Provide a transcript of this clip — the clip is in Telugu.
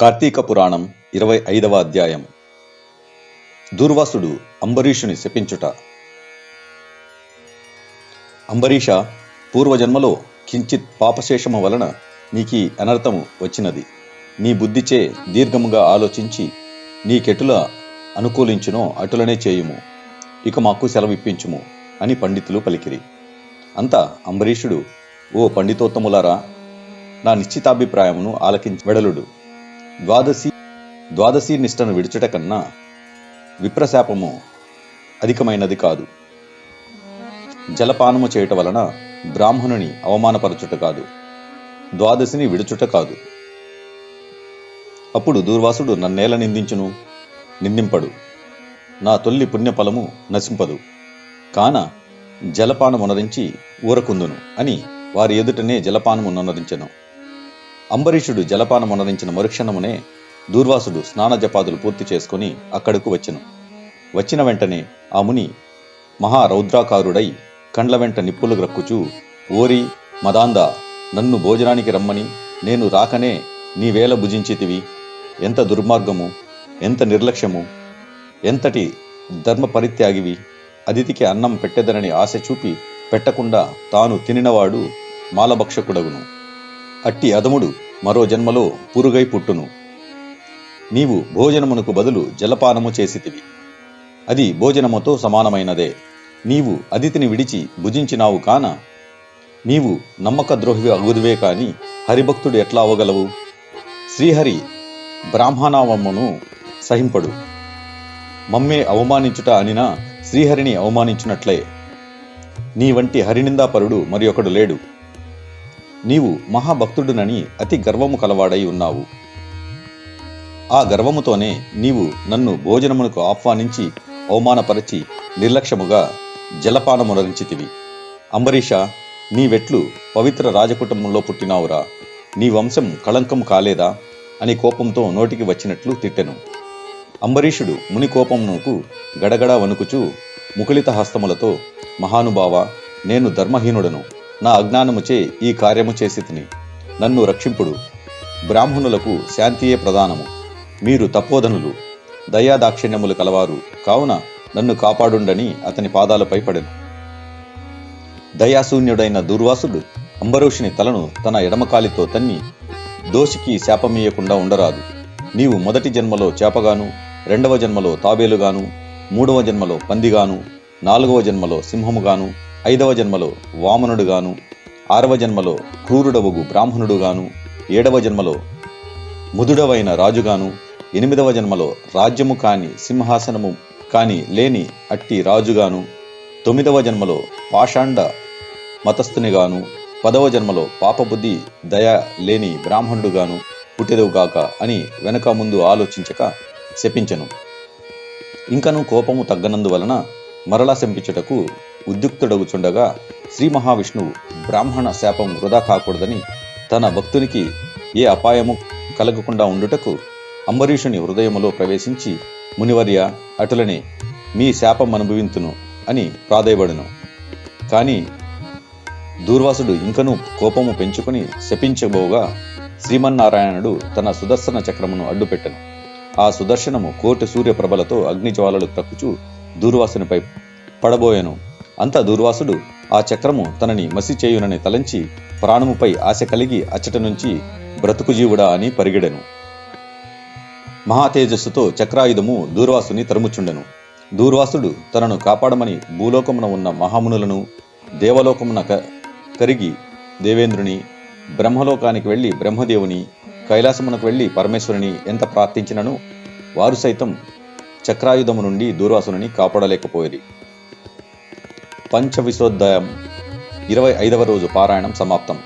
కార్తీక పురాణం ఇరవై ఐదవ అధ్యాయం. దూర్వాసుడు అంబరీషుని శపించుట. అంబరీష పూర్వజన్మలో కించిత్ పాపశేషము వలన నీకీ అనర్థము వచ్చినది. నీ బుద్ధిచే దీర్ఘముగా ఆలోచించి నీకెటుల అనుకూలించునో అటులనే చేయుము. ఇక మాకు సెలవిప్పించుము అని పండితులు పలికిరి. అంతా అంబరీషుడు ఓ పండితోత్తములారా నా నిశ్చితాభిప్రాయమును ఆలకించి వెడలుడు. ద్వాదశి ద్వాదశి నిష్టను విడుచుట కన్నా విప్రశాపము అధికమైనది కాదు. జలపానము చేయుట వలన బ్రాహ్మణుని అవమానపరచుట కాదు ద్వాదశిని విడుచుట కాదు. అప్పుడు దూర్వాసుడు నన్నేల నిందించును నిందింపడు. నా తొల్లి పుణ్యఫలము నశింపదు. కాన జలపానమునరించి ఊరకుందును అని వారి ఎదుటనే జలపానమునరించెను అంబరీషుడు జలపానమునరించిన మరుక్షణమునే దూర్వాసుడు స్నాన జపాదులు పూర్తి చేసుకుని అక్కడకు వచ్చెను. వచ్చిన వెంటనే ఆ ముని మహారౌద్రాకారుడై కండ్ల వెంట నిప్పులు గ్రక్కుచూ ఓరి మదాంద నన్ను భోజనానికి రమ్మని నేను రాకనే నీవేళ భుజించితివి. ఎంత దుర్మార్గము ఎంత నిర్లక్ష్యము ఎంతటి ధర్మ పరిత్యాగివి అతిథికి అన్నం పెట్టెదనని ఆశ చూపి పెట్టకుండా తాను తినినవాడు మాలభక్షకుడగును. అట్టి అదముడు మరో జన్మలో పురుగై పుట్టును. నీవు భోజనమునకు బదులు జలపానము చేసితివి. అది భోజనముతో సమానమైనదే. నీవు అదితిని విడిచి భుజించినావు కాన నీవు నమ్మక ద్రోహి అగుదువే కాని హరిభక్తుడు ఎట్లా అవ్వగలవు శ్రీహరి బ్రాహ్మణావమును సహింపడు. మమ్మే అవమానించుట అనినా శ్రీహరిని అవమానించినట్లే. నీ వంటి హరినిందాపరుడు మరి ఒకడు లేడు. నీవు మహాభక్తుడునని అతి గర్వము కలవాడై ఉన్నావు. ఆ గర్వముతోనే నీవు నన్ను భోజనమునకు ఆహ్వానించి అవమానపరచి నిర్లక్ష్యముగా జలపానమునరించితివి. అంబరీష నీవెట్లు పవిత్ర రాజకుటుంబంలో పుట్టినావురా. నీ వంశం కళంకం కాలేదా? అని కోపంతో నోటికి వచ్చినట్లు తిట్టెను. అంబరీషుడు ముని కోపమునకు గడగడ వణుకుచూ ముకులిత హస్తములతో మహానుభావ నేను ధర్మహీనుడను. నా అజ్ఞానముచే ఈ కార్యము చేసి తిని. నన్ను రక్షింపుడు. బ్రాహ్మణులకు శాంతియే ప్రధానము. మీరు తపోధనులు. దయాదాక్షిణ్యములు కలవారు. కావున నన్ను కాపాడుండని అతని పాదాలపై పడెను దయాశూన్యుడైన దుర్వాసుడు అంబరీషుని తలను తన ఎడమకాలితో తన్ని దోషికి శాపమీయకుండా ఉండరాదు. నీవు మొదటి జన్మలో చేపగాను రెండవ జన్మలో తాబేలుగాను మూడవ జన్మలో పందిగాను నాలుగవ జన్మలో సింహముగాను ఐదవ జన్మలో వామనుడుగాను ఆరవ జన్మలో క్రూరుడవగు బ్రాహ్మణుడుగాను ఏడవ జన్మలో ముదుడవైన రాజుగాను ఎనిమిదవ జన్మలో రాజ్యము కాని సింహాసనము కాని లేని అట్టి రాజుగాను తొమ్మిదవ జన్మలో పాషాండ మతస్థునిగాను పదవ జన్మలో పాపబుద్ధి దయ లేని బ్రాహ్మణుడుగాను పుట్టెదవుగాక అని వెనక ముందు ఆలోచించక శపించెను. ఇంకను కోపము తగ్గనందువలన మరలా శంపించుటకు ఉద్యుక్తుడగుచుండగా శ్రీ మహావిష్ణువు బ్రాహ్మణ శాపం వృధా కాకూడదని తన భక్తునికి ఏ అపాయము కలగకుండా ఉండుటకు అంబరీషుని హృదయములో ప్రవేశించి మునివర్య అటులనే మీ శాపం అనుభవింతును అని ప్రాధేయబడును కాని దూర్వాసుడు ఇంకనూ కోపము పెంచుకుని శపించబోగా శ్రీమన్నారాయణుడు తన సుదర్శన చక్రమును అడ్డుపెట్టను. ఆ సుదర్శనము కోటి సూర్యప్రభలతో అగ్నిజ్వాలలు తక్కుచు దూర్వాసునిపై పడబోయెను. అంత దూర్వాసుడు ఆ చక్రము తనని మసి చేయునని తలంచి ప్రాణముపై ఆశ కలిగి అచ్చట నుంచి బ్రతుకుజీవుడా అని పరిగెడెను. మహాతేజస్సుతో చక్రాయుధము దూర్వాసుని తరుముచుండెను. దూర్వాసుడు తనను కాపాడమని భూలోకమున ఉన్న మహామునులను దేవలోకమున క- కరిగి దేవేంద్రుని బ్రహ్మలోకానికి వెళ్ళి బ్రహ్మదేవుని కైలాసమునకు వెళ్ళి పరమేశ్వరుని ఎంత ప్రార్థించినను వారు సైతం చక్రాయుధము నుండి దూర్వాసుని కాపాడలేకపోయేది. పంచవిశోధ్యాయం ఇరవై ఐదవ రోజు పారాయణం సమాప్తం.